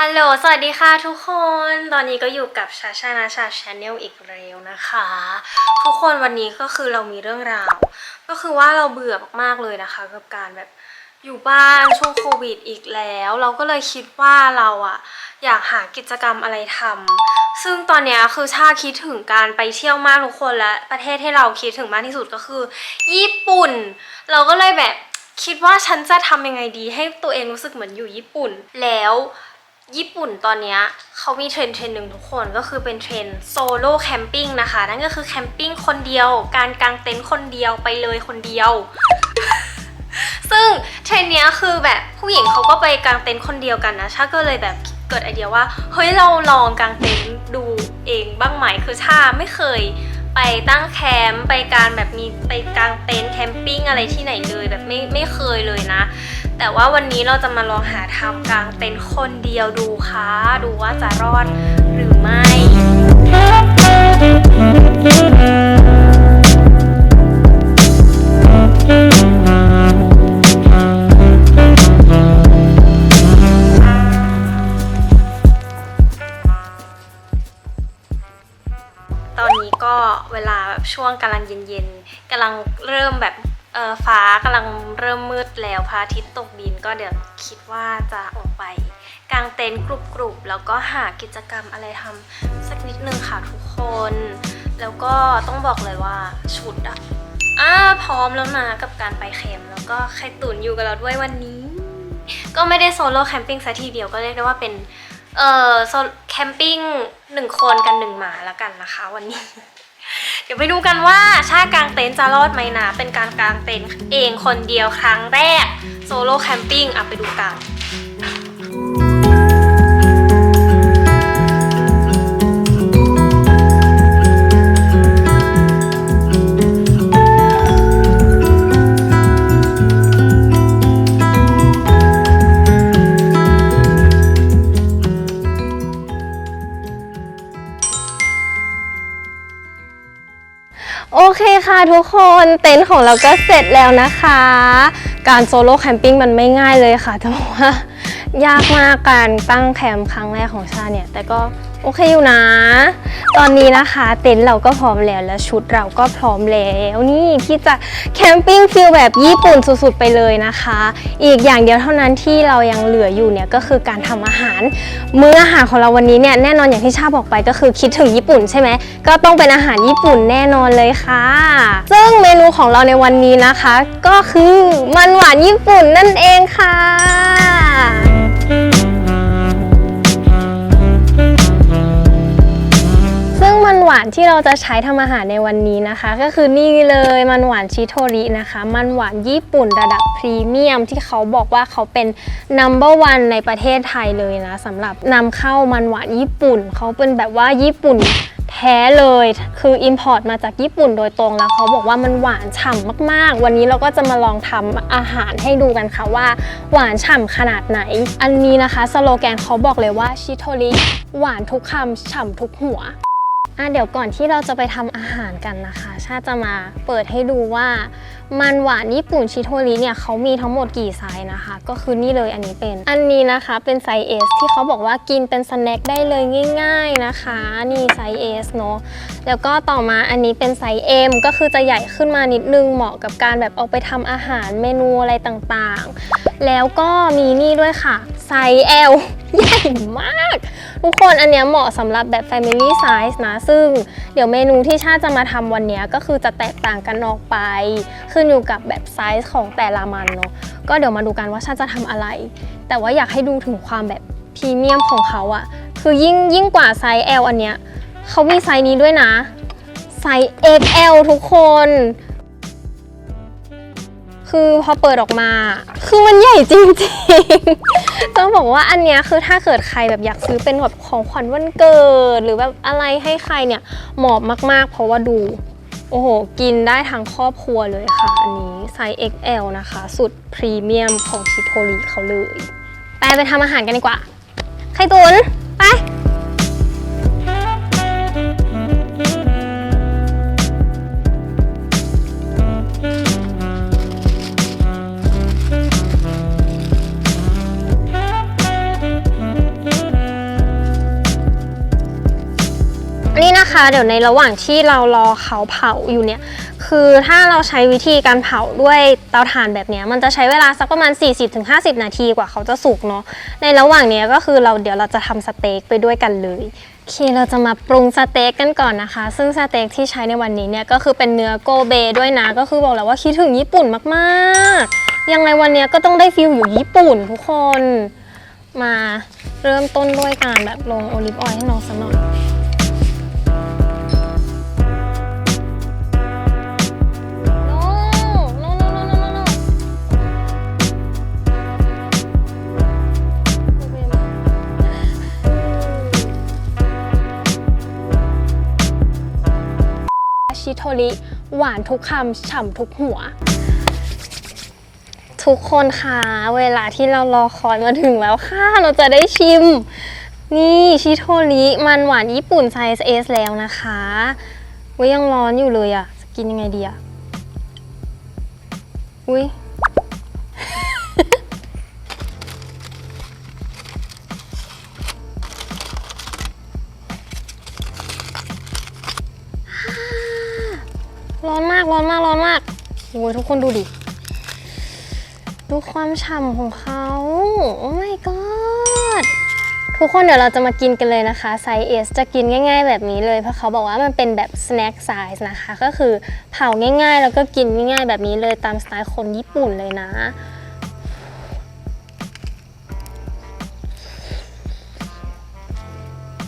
ฮัลโหล สวัสดีค่ะทุกคน ตอนนี้ก็อยู่กับชาชานาชาชาแนลอีกแล้วนะคะ ทุกคนวันนี้ก็คือเรามีเรื่องราว ก็คือว่าเราเบื่อมากๆเลยนะคะ กับการแบบอยู่บ้านช่วงโควิดอีกแล้ว เราก็เลยคิดว่าเราอะอยากหากิจกรรมอะไรทำซึ่งตอนนี้คือชาคิดถึงการไปเที่ยวมากทุกคนและประเทศที่เราคิดถึงมากที่สุดก็คือ ญี่ปุ่น เราก็เลยแบบคิดว่าฉันจะทำยังไงดีให้ตัวเองรู้สึกเหมือนอยู่ญี่ปุ่นแล้ว ญี่ปุ่นตอนนี้เขามีเทรนด์เทรนด์หนึ่งทุกคนก็คือเป็นเทรนด์โซโล่แคมปิ้งนะคะ นั่นก็คือแคมปิ้งคนเดียว การกางเต็นท์คนเดียวไปเลยคนเดียว ซึ่งเทรนด์เนี้ยคือแบบผู้หญิงเขาก็ไปกางเต็นท์คนเดียวกันนะชาก็เลยแบบเกิดไอเดียว่าเฮ้ยเราลองกางเต็นท์ดูเองบ้างไหมคือชาไม่เคยไปตั้งแคมป์ไปการแบบมีไปกางเต็นท์แคมปิ้งอะไรที่ไหนเลยแบบไม่ไม่เคยเลยนะ แต่ว่าวันนี้เราจะมาลองหาทำกางเต็นท์คนเดียวดูค่ะ ดูว่าจะรอดหรือไม่ตอนนี้ก็เวลาแบบช่วงกำลังเย็นๆกำลังเริ่มแบบ เออฟ้ากำลังเริ่มมืดแล้วพระอาทิตย์ตกดินก็เดี๋ยวคิดว่าจะออกไปกางเต็นท์กรุบๆแล้วก็หากิจกรรมอะไรทำสักนิดนึงค่ะทุกคน แล้วก็ต้องบอกเลยว่าชุดอะอ่าพร้อมแล้วนะกับการไปแคมป์แล้วก็ไข่ตุ๋นอยู่กับเราด้วยวันนี้ ก็ไม่ได้โซโล่แคมปิ้งซะทีเดียวก็เรียกได้ว่าเป็นเออโซนแคมปิ้งหนึ่งคนกันหนึ่งหมาแล้วกันนะคะวันนี้ เดี๋ยวไปดูกันว่าชาติกลางเต็นท์จะรอดไหมนะ เป็นการกลางเต็นท์เองคนเดียวครั้งแรกโซโล่แคมปิ้งอะไปดูกัน ค่ะทุกคนเต็นท์ของเราก็เสร็จแล้วนะคะ การโซโล่แคมปิ้งมันไม่ง่ายเลยค่ะแต่ว่า ยากมากการตั้งแคมป์ครั้งแรกของชาเนี่ย แต่ก็โอเคอยู่นะ ตอนนี้นะคะเต็นท์เราก็พร้อมแล้วและชุดเราก็พร้อมแล้วนี่ที่จะแคมปิ้งฟิลแบบญี่ปุ่นสุดๆไปเลยนะคะ อีกอย่างเดียวเท่านั้นที่เรายังเหลืออยู่เนี่ยก็คือการทำอาหาร มื้ออาหารของเราวันนี้เนี่ยแน่นอนอย่างที่ชาบอกไปก็คือคิดถึงญี่ปุ่นใช่ไหมก็ต้องเป็นอาหารญี่ปุ่นแน่นอนเลยค่ะ ซึ่งเมนูของเราในวันนี้นะคะ ก็คือมันหวานญี่ปุ่นนั่นเองค่ะานที่เราจะใช้ทำอาหารในวันนี้นะคะ ก็คือนี่เลยมันหวานชิโทรินะคะ มันหวานญี่ปุ่นระดับพรีเมียมที่เขาบอกว่าเขาเป็น number one ในประเทศไทยเลยนะสำหรับนำเข้ามันหวานญี่ปุ่น เขาเป็นแบบว่าญี่ปุ่นแท้เลยคือ import มาจากญี่ปุ่นโดยตรงแล้วเขาบอกว่ามันหวานฉ่ำมากๆ วันนี้เราก็จะมาลองทำอาหารให้ดูกันค่ะว่า หวานฉ่ำขนาดไหน อันนี้นะคะสโลแกนเขาบอกเลยว่าชิโทริหวานทุกคำฉ่ำทุกหัว อะเดี๋ยวก่อนที่เราจะไปทำอาหารกันนะคะ ชาจะมาเปิดให้ดูว่า มันหวานญี่ปุ่นชิโทริเนี่ยเขามีทั้งหมดกี่ไซส์นะคะ ก็คือนี่เลยอันนี้เป็น อันนี้นะคะเป็นไซส์ S ที่เขาบอกว่ากินเป็นสแน็คได้เลยง่าย ๆนะคะ นี่ไซส์ S เนอะแล้วก็ต่อมาอันนี้เป็นไซส์ M ก็คือจะใหญ่ขึ้นมานิดนึงเหมาะกับการแบบเอาไปทำอาหารเมนูอะไรต่างๆ แล้วก็มีนี่ด้วยค่ะไซส์ L ใหญ่มาก ทุกคนอันเนี้ยเหมาะสำหรับแบบ Family Size นะ ซึ่งเดี๋ยวเมนูที่ชาติจะมาทำวันเนี้ยก็คือจะแตกต่างกันออกไป ขึ้นอยู่กับแบบไซส์ของแต่ละมันเนาะก็เดี๋ยวมาดูกันว่าชาติจะทำอะไร แต่ว่าอยากให้ดูถึงความแบบพรีเมียมของเขาอะคือยิ่งยิ่งกว่าไซส์ L อันเนี้ยเขามีไซส์นี้ด้วยนะไซส์ XL ทุกคน คือพอเปิดออกมา คือมันใหญ่จริงๆ ต้องบอกว่าอันเนี้ยคือถ้าเกิดใครแบบอยากซื้อเป็นแบบของขวัญวันเกิด หรือแบบอะไรให้ใครเนี่ยเหมาะมากๆ เพราะว่าดู โอ้โห กินได้ทั้งครอบครัวเลยค่ะ อันนี้ไซส์ XL นะคะ สุดพรีเมียมของชิโทริเขาเลย ไปไปทำอาหารกันดีกว่า ไข่ตุนไป คะ เดี๋ยวในระหว่างที่เรารอเขาเผาอยู่เนี่ย คือถ้าเราใช้วิธีการเผาด้วยเตาถ่านแบบนี้มันจะใช้เวลาสักประมาณ 40-50 นาทีกว่าเขาจะสุกเนาะ ในระหว่างนี้ก็คือเราเดี๋ยวเราจะทำสเต็กไปด้วยกันเลยโอเคเราจะมาปรุงสเต็กกันก่อนนะคะ ซึ่งสเต็กที่ใช้ในวันนี้เนี่ยก็คือเป็นเนื้อโกเบด้วยนะ ก็คือบอกแล้วว่าคิดถึงญี่ปุ่นมากๆ ยังไงวันเนี้ยก็ต้องได้ฟิลอยู่ญี่ปุ่นทุกคน มาเริ่มต้นด้วยการแบบลงโอลิฟออยล์ให้น้องสักหน่อย ริ หวานทุกคำฉ่ำทุกหัว ทุกคนคะเวลาที่เรารอคอยมาถึงแล้วค่ะ เราจะได้ชิม นี่ชิโทริมันหวานญี่ปุ่นไซส์ S แล้วนะคะว้ายังร้อนอยู่เลยอะจะกินยังไงดีอะอุ้ย อนมากร้อนมากร้อนมากโอ้ยทุกคนดูดิ ดูความฉ่ำของเขาโอ้ my god ทุกคนเดี๋ยวเราจะมากินกันเลยนะคะไซส์ S จะกินง่าย ๆ แบบนี้เลยเพราะเขาบอกว่ามันเป็นแบบ snack size นะคะ ก็คือเผาง่ายๆ แล้วก็กินง่ายๆ แบบนี้เลยตามสไตล์คนญี่ปุ่นเลยนะ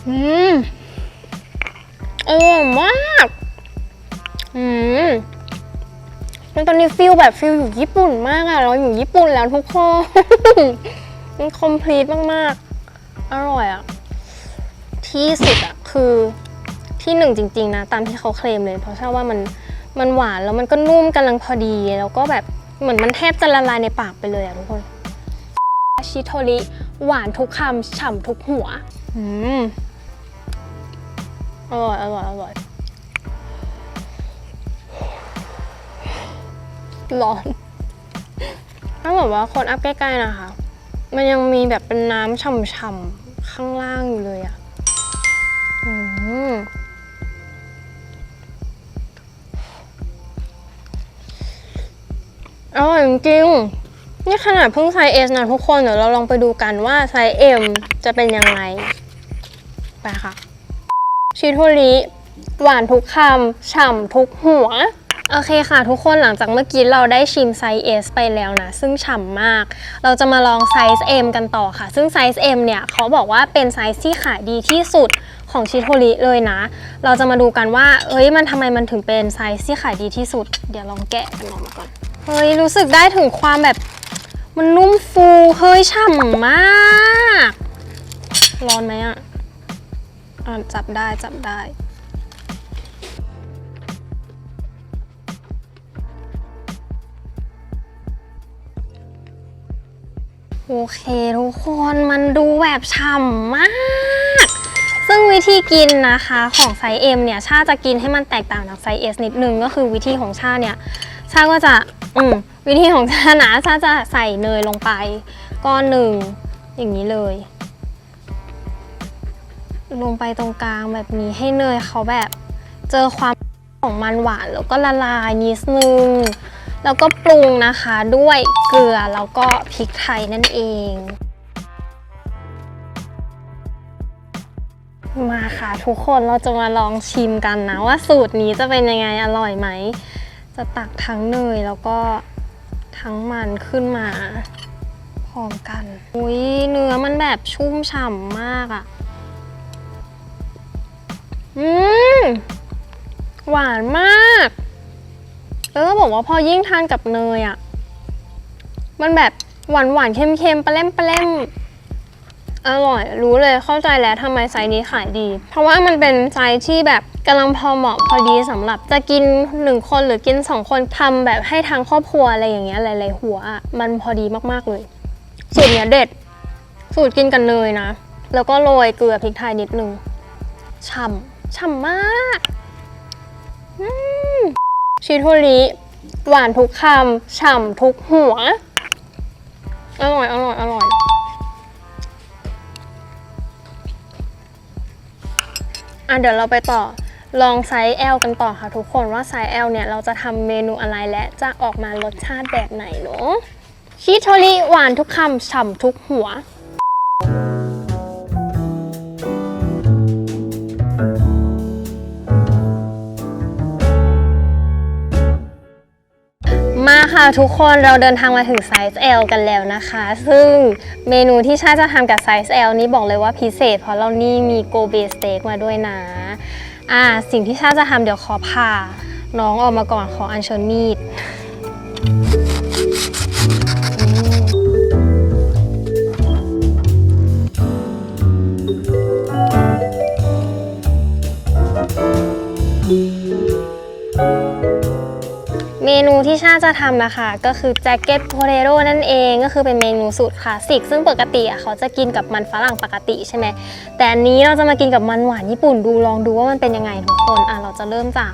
อืมอร่อยมาก อืมตอนนี้ฟิลแบบฟิลอยู่ญี่ปุ่นมากอะเราอยู่ญี่ปุ่นแล้วทุกคนมันคอมพลีทมากๆ อร่อยอะที่สุดอะคือที่หนึ่งจริง ๆ นะ ตามที่เขาเคลมเลย เพราะเชื่อว่ามันมันหวานแล้วมันก็นุ่มกำลังพอดี แล้วก็แบบเหมือนมันแทบจะละลายในปากไปเลยอะทุกคนชิโทริหวานทุกคำฉ่ำทุกหัว อืมอร่อยอร่อยอร่อย ร้อน ถ้าแบบว่าคนอัพใกล้ๆนะคะ มันยังมีแบบเป็นน้ำฉ่ำๆข้างล่างอยู่เลยอะ่ะอืมอร่อยจริงนี่ขนาดเพิ่งไซส์ S นะทุกคน เดี๋ยวเราลองไปดูกันว่าไซส์ M จะเป็นยังไง ไปค่ะ ชิโทริหวานทุกคำฉ่ำทุกหัว โอเคค่ะทุกคนหลังจากเมื่อกี้เราได้ชิมไซส์ S ไปแล้วนะ ซึ่งฉ่ำมาก เราจะมาลองไซส์ M กันต่อค่ะ ซึ่งไซส์ M เนี่ย เขาบอกว่าเป็นไซส์ที่ขายดีที่สุดของชิโทริเลยนะ เราจะมาดูกันว่า เอ้ยมันทำไมมันถึงเป็นไซส์ที่ขายดีที่สุด เดี๋ยวลองแกะกันออกมาก่อน เฮ้ย รู้สึกได้ถึงความแบบมันนุ่มฟู เฮ้ยฉ่ำมาก ร้อนไหมอะอะจับได้จับได้ โอเคทุกคนมันดูแบบฉ่ำมาก ซึ่งวิธีกินนะคะของไซส์ M เนี่ยชาจะกินให้มันแตกต่างจากไซส์ S นิดนึงก็คือวิธีของชาเนี่ยชาก็จะอืมวิธีของชานะชาจะใส่เนยลงไป ก้อนหนึ่งอย่างนี้เลย ลงไปตรงกลางแบบนี้ให้เนยเขาแบบเจอความของมันหวานแล้วก็ละลายนิดนึง แล้วก็ปรุงนะคะด้วยเกลือแล้วก็พริกไทยนั่นเอง มาค่ะทุกคนเราจะมาลองชิมกันนะว่าสูตรนี้จะเป็นยังไงอร่อยไหม จะตักทั้งเนยแล้วก็ทั้งมันขึ้นมาพร้อมกันอุ้ยเนื้อมันแบบชุ่มฉ่ำมากอะ่ะ อืมหวานมาก แล้วก็บอกว่าพอยิ่งทานกับเนยอะ่ะ มันแบบหวานหวานเค็มเค็มปลาเล่มปลาเล่มอร่อยรู้เลยเข้าใจแล้วทำไมไซส์นี้ขายดี เพราะว่ามันเป็นไซส์ที่แบบกำลังพอเหมาะพอดีสำหรับจะกินหนึ่งคนหรือกินสองคนทำแบบให้ทางครอบครัวอะไรอย่างเงี้ยหลายๆหัวอะมันพอดีมากๆเลย สูตรเนี้ยเด็ด สูตรกินกันเนยนะ แล้วก็โรยเกลือพริกไทยนิดนึงฉ่ำฉ่ำมาก อืม ชิโทริหวานทุกคำฉ่ำทุกหัว อร่อย อร่อย อร่อย อะเดี๋ยวเราไปต่อลองไซส์ L กันต่อค่ะทุกคนว่าไซส์ L เนี่ย เราจะทำเมนูอะไรและจะออกมารสชาติแบบไหนเนาะชิโทริหวานทุกคำฉ่ำทุกหัว ค่ะทุกคนเราเดินทางมาถึงไซส์ L กันแล้วนะคะ ซึ่งเมนูที่ชาจะทำกับไซส์ L นี้บอกเลยว่าพิเศษ เพราะเรานี่มีโกเบสเต็กมาด้วยนะอ่าสิ่งที่ชาจะทำเดี๋ยวขอผ่าน้องออกมาก่อนขออัญเชิญมีด ที่ชาจะทำนะคะ ก็คือแจ็คเก็ตโพเ t โ o นั่นเองก็คือเป็นเมนูสูตรคลาสสิกซึ่งปกติอะเขาจะกินกับมันฝรั่งปกติใช่ไหมแต่อันนี้เราจะมากินกับมันหวานญี่ปุ่นดูลองดูว่ามันเป็นยังไงทุกคนอะเราจะเริ่มจาก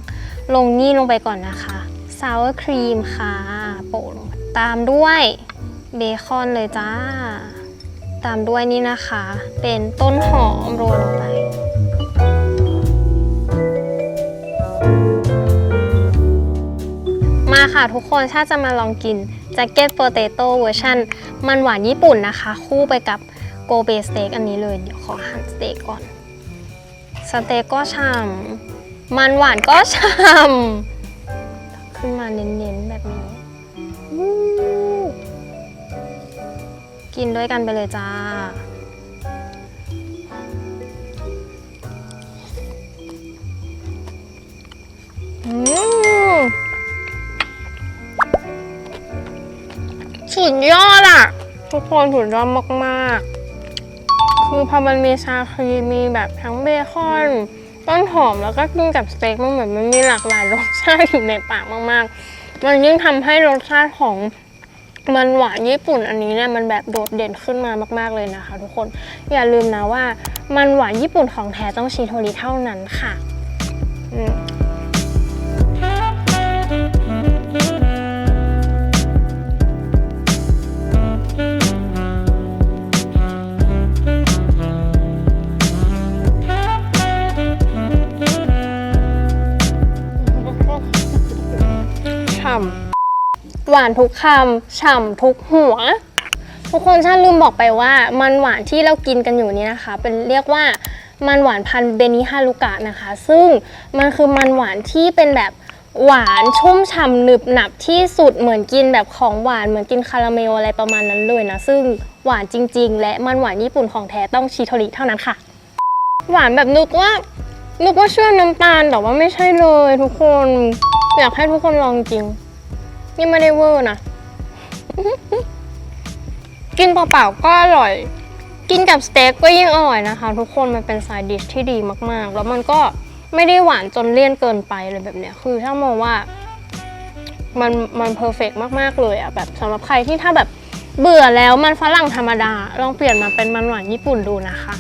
ลงนี่ลงไปก่อนนะคะซาวครีมค่ะโปะลงตามด้วยเบคอนเลยจ้า ตามด้วยนี่นะคะ เป็นต้นหอมโรยลงไป มาค่ะทุกคนชาจะมาลองกินแจ็คเก็ตโปเตโต้เวอร์ชันมันหวานญี่ปุ่นนะคะ คู่ไปกับโกเบสเต็กอันนี้เลย เดี๋ยวขอหั่นสเต็กก่อน สเต็กก็ฉ่ำมันหวานก็ฉ่ำขึ้นมาเน้นๆแบบนี้ กินด้วยกันไปเลยจ้าอืม สุดยอดอะทุกคนสุดยอดมากๆ คือพอมันมีชาครีมมีแบบทั้งเบคอนต้นหอมแล้วก็กินกับสเต็กมันเหมือนมันมีหลากหลายรสชาติอยู่ในปากมากๆ มันยิ่งทำให้รสชาติของมันหวานญี่ปุ่นอันนี้เนี่ยมันแบบโดดเด่นขึ้นมามาก ๆเลยนะคะ ทุกคนอย่าลืมนะว่า มันหวานญี่ปุ่นของแท้ต้องชิโทริเท่านั้นค่ะ วานทุกคำฉ่ำทุกหัว ทุกคนชาลืมบอกไปว่า มันหวานที่เรากินกันอยู่นี้นะคะ เป็นเรียกว่ามันหวานพันเบนิฮารุกะนะคะ ซึ่งมันคือมันหวานที่เป็นแบบหวานชุ่มฉ่ำหนึบหนับที่สุดเหมือนกินแบบของหวานเหมือนกินคาราเมลอะไรประมาณนั้นเลยนะ ซึ่งหวานจริง ๆ และมันหวานญี่ปุ่นของแท้ต้องชิโทริเท่านั้นค่ะ หวานแบบนึกว่านึกว่าเชื่อน้ำตาลแต่ว่าไม่ใช่เลยทุกคน อยากให้ทุกคนลองจริง นี่ไม่ได้เวอร์นะ กินเปล่าๆก็อร่อย กินกับสเต็กก็ยิ่งอร่อยนะคะ ทุกคนมันเป็นไซดิชที่ดีมากๆ แล้วมันก็ไม่ได้หวานจนเลี่ยนเกินไปเลยแบบเนี้ย คือถ้ามองว่า มันมันเพอร์เฟกมากๆเลยอะแบบสำหรับใครที่ถ้าแบบเบื่อแล้วมันฝรั่งธรรมดา ลองเปลี่ยนมาเป็นมันหวานญี่ปุ่นดูนะคะ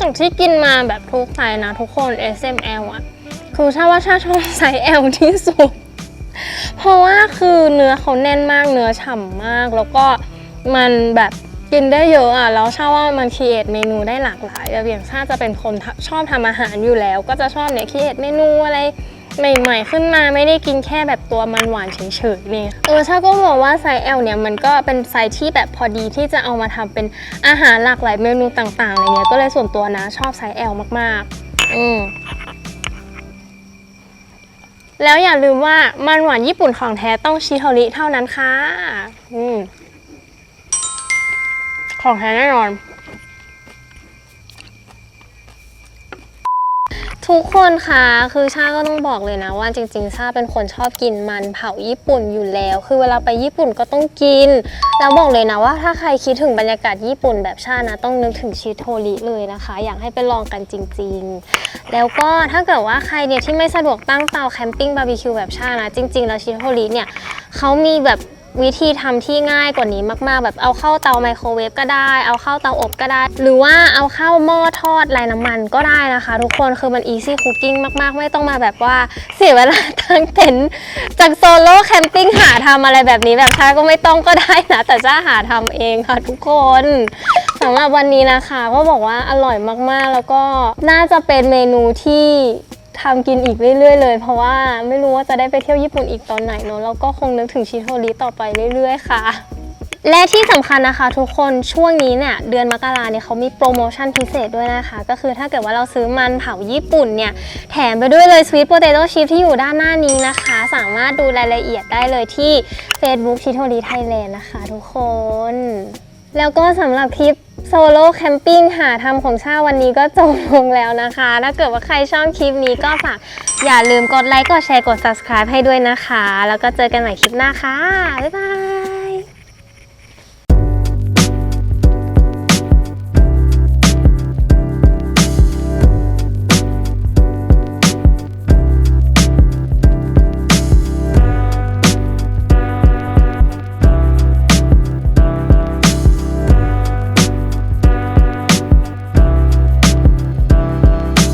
จากที่กินมาแบบทุกไซส์นะทุกคน S M L อะคือชาว่าชาชอบไซส์ L ที่สุด เพราะว่าคือเนื้อเขาแน่นมากเนื้อฉ่ำมาก แล้วก็มันแบบกินได้เยอะอะแล้วชาว่ามันคีเอทเมนูได้หลากหลายอย่างชาจะเป็นคนชอบทำอาหารอยู่แล้ว ก็จะชอบเนี่ยคีเอทเมนูอะไรใหม่ๆขึ้นมาไม่ได้กินแค่แบบตัวมันหวานเฉยๆเนี่ยเออชาก็มองว่าไซส์ L เนี่ยมันก็เป็นไซส์ที่แบบพอดีที่จะเอามาทำเป็นอาหารหลากหลายเมนูต่างๆอะไรเงี้ยก็เลยส่วนตัวนะชอบไซส์ L มากๆ อืม แล้วอย่าลืมว่ามันหวานญี่ปุ่นของแท้ต้องชิโทริเท่านั้นค่ะ อืม ของแท้แน่นอน ทุกคนคะคือชาก็ต้องบอกเลยนะว่าจริงๆชาเป็นคนชอบกินมันเผาญี่ปุ่นอยู่แล้ว คือเวลาไปญี่ปุ่นก็ต้องกิน แล้วบอกเลยนะว่าถ้าใครคิดถึงบรรยากาศญี่ปุ่นแบบชานะต้องนึกถึงชิโทริเลยนะคะ อยากให้ไปลองกันจริง ๆ แล้วก็ถ้าเกิดว่าใครเนี่ยที่ไม่สะดวกตั้งเตาแคมปิ้งบาร์บีคิวแบบชานะ จริง ๆ แล้วชิโทริเนี่ยเขามีแบบ วิธีทำที่ง่ายกว่านี้มาก ๆ แบบเอาเข้าเตาไมโครเวฟก็ได้ เอาเข้าเตาอบก็ได้ หรือว่าเอาเข้าหม้อทอดไร้น้ำมันก็ได้นะคะ ทุกคนคือมันอีซี่คุกกิ้งมาก ๆ ไม่ต้องมาแบบว่าเสียเวลาทั้งเต็นท์จากโซโล่แคมปิ้งหาทำอะไรแบบนี้แบบชาก็ไม่ต้องก็ได้นะ แต่จ้าหาทำเองค่ะทุกคนสำหรับวันนี้นะคะก็บอกว่าอร่อยมากๆ แล้วก็น่าจะเป็นเมนูที่ ทำกินอีกเรื่อยๆเลย เพราะว่าไม่รู้ว่าจะได้ไปเที่ยวญี่ปุ่นอีกตอนไหนเนอะแล้วก็คงนึกถึงชิโทริต่อไปเรื่อยๆค่ะ และที่สำคัญนะคะทุกคนช่วงนี้เนี่ยเดือนมกราเนี่ยเขามีโปรโมชั่นพิเศษด้วยนะคะ ก็คือถ้าเกิดว่าเราซื้อมันเผาญี่ปุ่นเนี่ย แถมไปด้วยเลย Sweet Potato Chip ที่อยู่ด้านหน้านี้นะคะ สามารถดูรายละเอียดได้เลยที่ Facebook ชิโทริไทยแลนด์นะคะ ทุกคน แล้วก็สำหรับทริป โซโล่แคมปิ้งหาทำของชาวันนี้ก็จบลงแล้วนะคะ ถ้าเกิดว่าใครชอบคลิปนี้ก็ฝากอย่าลืมกดไลค์ กดแชร์ กด subscribe ให้ด้วยนะคะ แล้วก็เจอกันใหม่คลิปหน้าค่ะ บ๊ายบาย